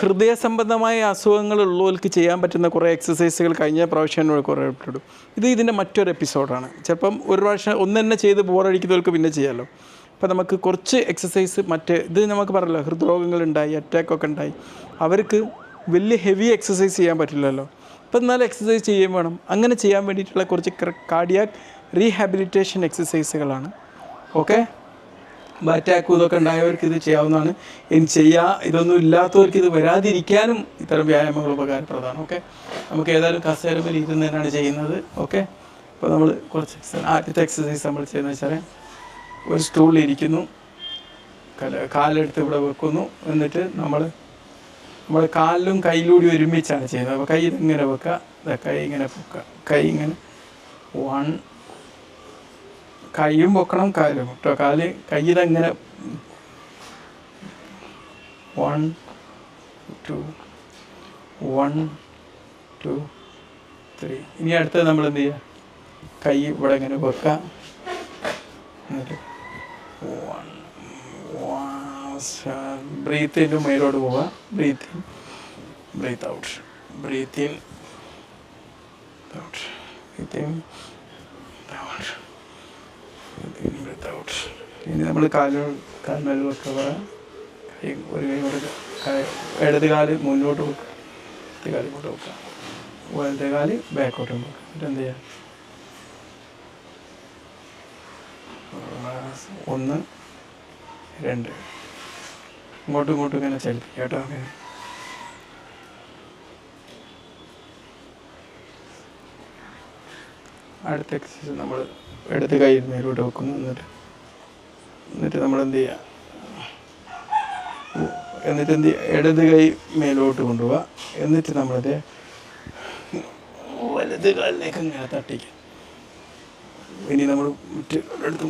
ഹൃദയ സംബന്ധമായ അസുഖങ്ങൾ ഉള്ളവർക്ക് ചെയ്യാൻ പറ്റുന്ന കുറേ എക്സസൈസുകൾ കഴിഞ്ഞ പ്രാവശ്യം കുറേ ഇട്ടിടും ഇത് ഇതിന്റെ മറ്റൊരു എപ്പിസോഡാണ് ചിലപ്പം ഒരു പ്രാവശ്യം ഒന്ന് തന്നെ ചെയ്ത് ബോറടിക്കുന്നവർക്ക് പിന്നെ ചെയ്യാമല്ലോ അപ്പോൾ നമുക്ക് കുറച്ച് എക്സസൈസ് മറ്റ് ഇത് നമുക്ക് പറയല്ലോ ഹൃദ്രോഗങ്ങളുണ്ടായി അറ്റാക്കൊക്കെ ഉണ്ടായി. അവർക്ക് വലിയ ഹെവി എക്സസൈസ് ചെയ്യാൻ പറ്റില്ലല്ലോ. അപ്പം എന്നാലും എക്സസൈസ് ചെയ്യുകയും വേണം. അങ്ങനെ ചെയ്യാൻ വേണ്ടിയിട്ടുള്ള കുറച്ച് കാർഡിയാക് റീഹാബിലിറ്റേഷൻ എക്സസൈസുകളാണ് ഓക്കെ അറ്റാക്കും ഇതൊക്കെ ഉണ്ടായവർക്ക് ഇത് ചെയ്യാവുന്നതാണ്. ഇനി ചെയ്യാ ഇതൊന്നും ഇല്ലാത്തവർക്ക് ഇത് വരാതിരിക്കാനും ഇത്തരം വ്യായാമങ്ങൾ ഉപകാരപ്രദമാണ്. ഓക്കെ നമുക്ക് ഏതായാലും കസേരമേൽ ഇരുന്ന് തന്നെയാണ് ചെയ്യുന്നത്. ഓക്കെ അപ്പോൾ നമ്മൾ കുറച്ച് ആദ്യത്തെ എക്സസൈസ് നമ്മൾ ചെയ്യുന്നത് വെച്ചാൽ ഒരു സ്റ്റൂളിൽ ഇരിക്കുന്നു. കല- കാലെടുത്ത് ഇവിടെ വെക്കുന്നു. എന്നിട്ട് നമ്മൾ നമ്മൾ കാലിലും കയ്യിലൂടി ഒരുമിച്ചാണ് ചെയ്യുന്നത്. അപ്പോൾ കൈ ഇങ്ങനെ വെക്കുക. കൈ ഇങ്ങനെ പൊക്കുക. കൈ ഇങ്ങനെ വൺ കൈയും പൊക്കണം കാലും കേട്ടോ കാൽ കയ്യിലങ്ങനെ one two one two three ഇനി അടുത്തത് നമ്മൾ എന്ത് ചെയ്യുക കൈ ഇവിടെ ഇങ്ങനെ വെക്കുക എന്നിട്ട് വൺ ബ്രീത്ത് ഇൻ മേലോട്ട് പോവുക breathe in breathe out breathe in out breathe out ഇനി നമ്മൾ കാലുകൾ കാൽമേൽ വെക്കുക കൈ ഒരു കൈ കൊടുക്കുക ഇടത് കാൽ മുന്നോട്ട് വെക്കുക ഇടത് കാൽ ഇങ്ങോട്ട് വെക്കുക വലത് കാൽ ബാക്കോട്ട് വെക്കുക എന്നിട്ട് എന്ത് ചെയ്യുക ഒന്ന് രണ്ട്. ഇങ്ങോട്ടും ഇങ്ങോട്ടും ഇങ്ങനെ ചലിപ്പിക്കുക കേട്ടോ? അങ്ങനെ അടുത്ത എക്സസൈസ് നമ്മൾ ഇടത് കൈ മേലോട്ട് വെക്കും എന്നിട്ട് എന്നിട്ട് നമ്മൾ എന്ത് ചെയ്യുക എന്നിട്ട് എന്ത് ഇടത് കൈ മേലോട്ട് കൊണ്ടുപോവുക. എന്നിട്ട് നമ്മളത് വലത് കാലിലേക്ക് ഇങ്ങനെ തട്ടിക്കുക. ഇനി നമ്മൾ മറ്റ് എടുത്തു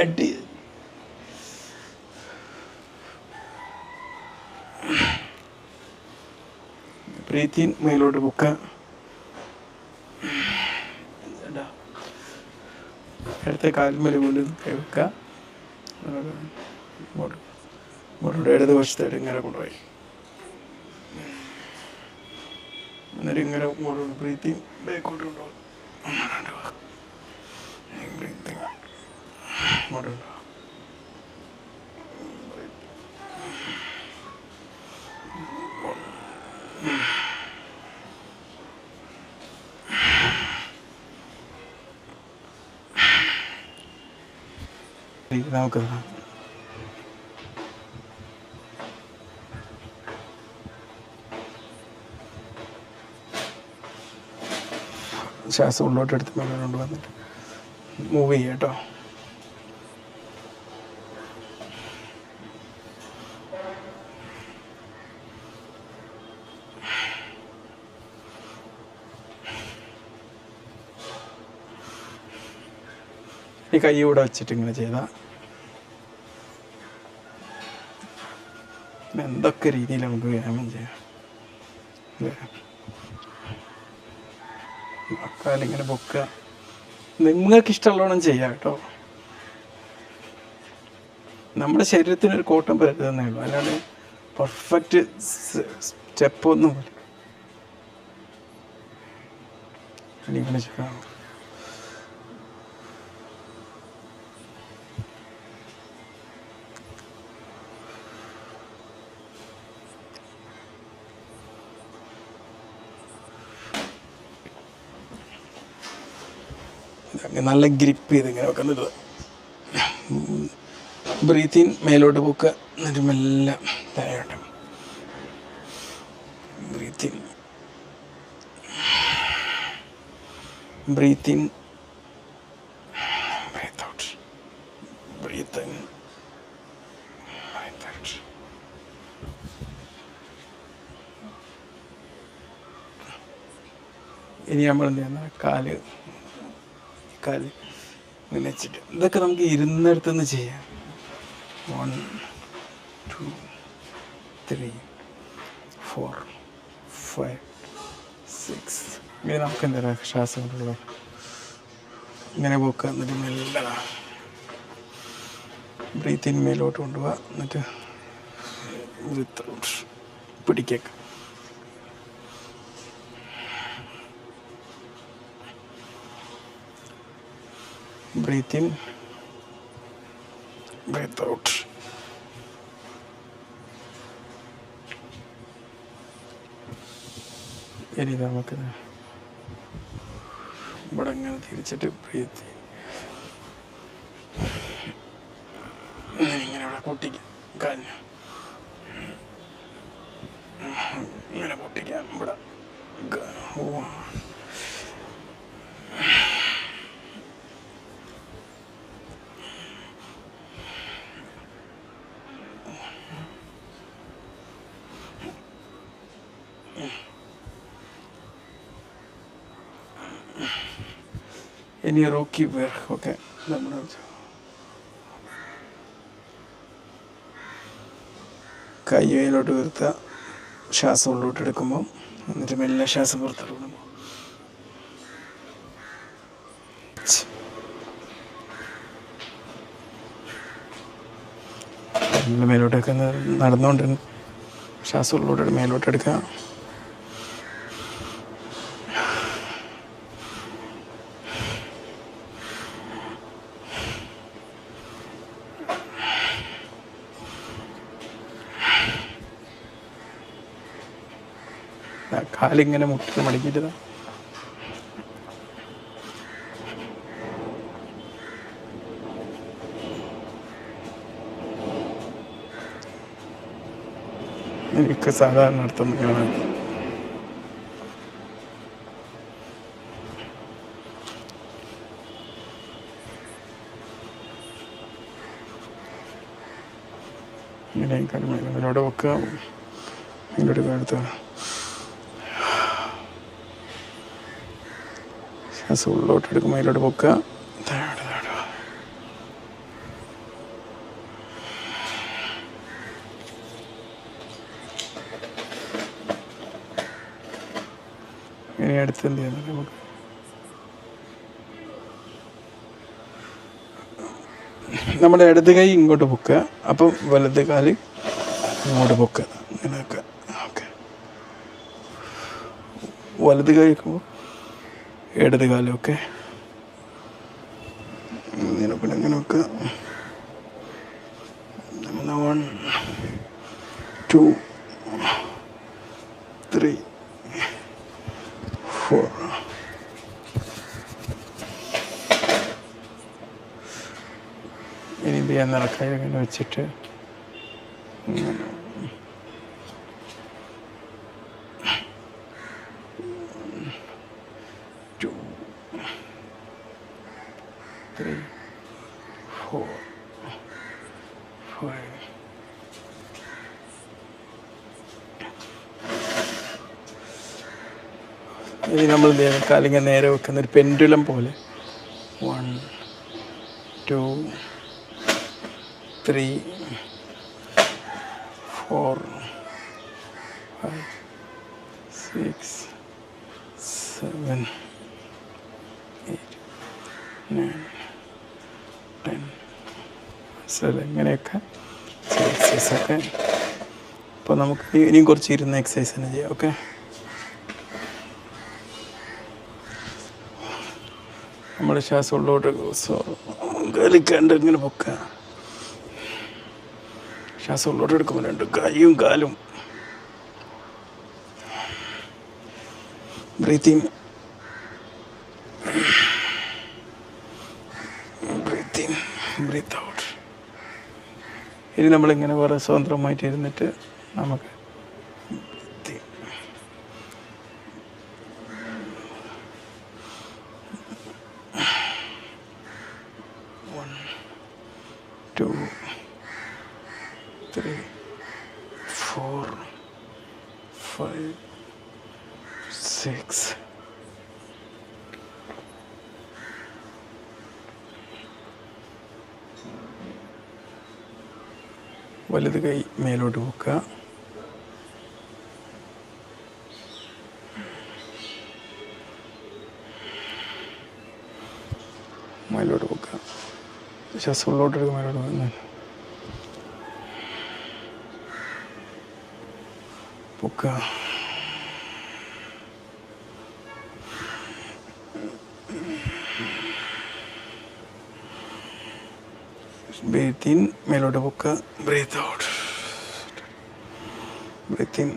അടി പ്രീത്തിൻ മേലോട്ട് പൊക്ക. ഇടത്തെ കാൽമല പോലും വെക്കുക ഇങ്ങോട്ട്. ഇങ്ങോട്ട് ഇടത് വശത്തായിട്ട് ഇങ്ങനെ കൊണ്ടുപോയി. എന്നിട്ട് ഇങ്ങനെ ഇങ്ങോട്ട് പ്രീതി ബാക്കോട്ട് കൊണ്ടുപോകും. ഇങ്ങോട്ട്. കൊണ്ടുപോകും നമുക്ക് ശ്വാസം ഉള്ളോട്ട് എടുത്ത് മേലെ കൊണ്ടുവന്നിട്ട് മൂവ് ചെയ്യാം കേട്ടോ. ഈ കൈ ഇവിടെ വെച്ചിട്ട് ഇങ്ങനെ ചെയ്താൽ എന്തൊക്കെ രീതിയിൽ നമുക്ക് വ്യായാമം ചെയ്യാം? ഇങ്ങനെ പൊക്കുക. നിങ്ങൾക്ക് ഇഷ്ടമുള്ളവണ്ണം ചെയ്യാം കേട്ടോ. നമ്മുടെ ശരീരത്തിന് ഒരു കോട്ടം പരത്തുന്നേ ഉള്ളൂ. അല്ലാണ്ട് പെർഫെക്റ്റ് സ്റ്റെപ്പൊന്നും ഇങ്ങനെ ചെയ്യാം. നല്ല ഗ്രിപ്പ് ചെയ്ത് ഇങ്ങനെ വെക്കുന്നത് ബ്രീത്തിൻ മേലോട്ട് പോക്ക്. എന്നിട്ട് മെല്ലെ താഴോട്ട് breathe in breathe in breathe breathe breathe ഇനി നമ്മൾ എന്ത് ചെയ്യുന്ന? കാൽ കാൽ ഇങ്ങനെ വെച്ചിട്ട് ഇതൊക്കെ നമുക്ക് ഇരുന്നിടത്തുനിന്ന് ചെയ്യാം. One two three four five six ഇങ്ങനെ നമുക്ക് എന്താ ശ്വാസം കൊണ്ടുള്ള ഇങ്ങനെ പോക്കുക എന്നിട്ട് നല്ല ബ്രീത്തിൻ മേലോട്ട് കൊണ്ടുപോവുക എന്നിട്ട് പിടിക്കേക്ക്. ബ്രീത്ത് ഇൻ ബ്രീത്ത് ഔട്ട് ഇനി നമുക്ക് ഇവിടെ തിരിച്ചിട്ട് ബ്രീത്ത് ഇങ്ങനെ ഇവിടെ പൊട്ടിക്കാം. കാഞ്ഞു ഇങ്ങനെ പൊട്ടിക്കാം. ഇവിടെ. ഇനി റോക്കി വേർ ഓക്കെ നമ്മുടെ കൈ കയ്യിലോട്ട് വീർത്തുക ശ്വാസം ഉള്ളോട്ട് എടുക്കുമ്പോൾ എന്നിട്ട് മെല്ലെ ശ്വാസം പുറത്തോട്ട് മെല്ലെ മേലോട്ടൊക്കെ നടന്നുകൊണ്ട് ശ്വാസം ഉള്ളോട്ട് മേലോട്ട് കാലിങ്ങനെ മുട്ടിൽ മടക്കിയിട്ട്. എനിക്ക് സാധാരണ അർത്ഥം കാണാൻ ഇങ്ങനെ കരുമയിലോട് വെക്കുക. ഒരു എടുത്ത് ശ്വാസം ഉള്ളോട്ട് എടുക്കുമ്പോൾ അതിലോട്ട് പൊക്കുക. ഇനി നമുക്ക് നമ്മുടെ ഇടത് കൈ ഇങ്ങോട്ട് പൊക്കുക. അപ്പം വലത് കാൽ ഇങ്ങോട്ട് പൊക്കുക. ഇങ്ങനെ വെക്കുക. ഓക്കെ. വലത് കൈ വെക്കുമ്പോൾ ഇടത് കാലമൊക്കെ ഇങ്ങനെ പിന്നെ വെക്കുക വൺ ടു ത്രീ ഫോർ. ഇനി ഞാൻ നടക്കായി ഇങ്ങനെ വെച്ചിട്ട് ഇങ്ങനെ ത്രീ four, five, ഇനി നമ്മൾ കാലിങ്ങനെ നേരെ വെക്കുന്ന ഒരു പെൻഡുലം പോലെ. One two three four five six seven eight nine മനസ്സിലല്ലേ ഇങ്ങനെയൊക്കെ എക്സസൈസൊക്കെ അപ്പോൾ നമുക്ക് ഇനിയും കുറച്ച് ഇരുന്ന് എക്സസൈസ് തന്നെ ചെയ്യാം ഓക്കെ നമ്മുടെ ശ്വാസം ഉള്ളോട്ട് കാലിക്കാണ്ട് ഇങ്ങനെ പൊക്കുക. ശ്വാസം ഉള്ളോട്ട് എടുക്കുമ്പോൾ രണ്ട് കൈയും കാലും. ബ്രീത്തിങ് ബ്രീത്തിങ് ബ്രീത്ത് ഔട്ട് ഇനി നമ്മളിങ്ങനെ വേറെ സ്വതന്ത്രമായിട്ട് ഇരുന്നിട്ട് നമുക്ക് breathe in. One, two, three, വലത് കൈ മേലോട്ട് വെക്കുക. മേലോട്ട് വെക്കുക. ശ്വാസം ഉള്ളോട്ട് എടുക്കുക മേലോട്ട് വെക്കുക. പൊക്കുക ബ്രീത്ത് ഇൻ മേലോട്ട് പൊക്കുക ബ്രീത്ത് ഔട്ട് ബ്രീത്ത് ഇൻ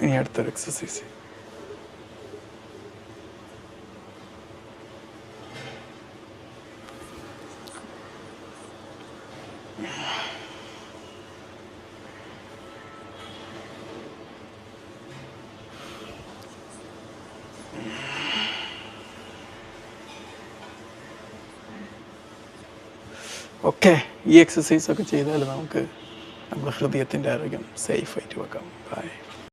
ഇനി അടുത്തൊരു എക്സസൈസ് ഓക്കെ ഈ എക്സസൈസൊക്കെ ചെയ്താൽ നമുക്ക് നമ്മുടെ ഹൃദയത്തിന്റെ ആരോഗ്യം സേഫായിട്ട് വെക്കാം. ബൈ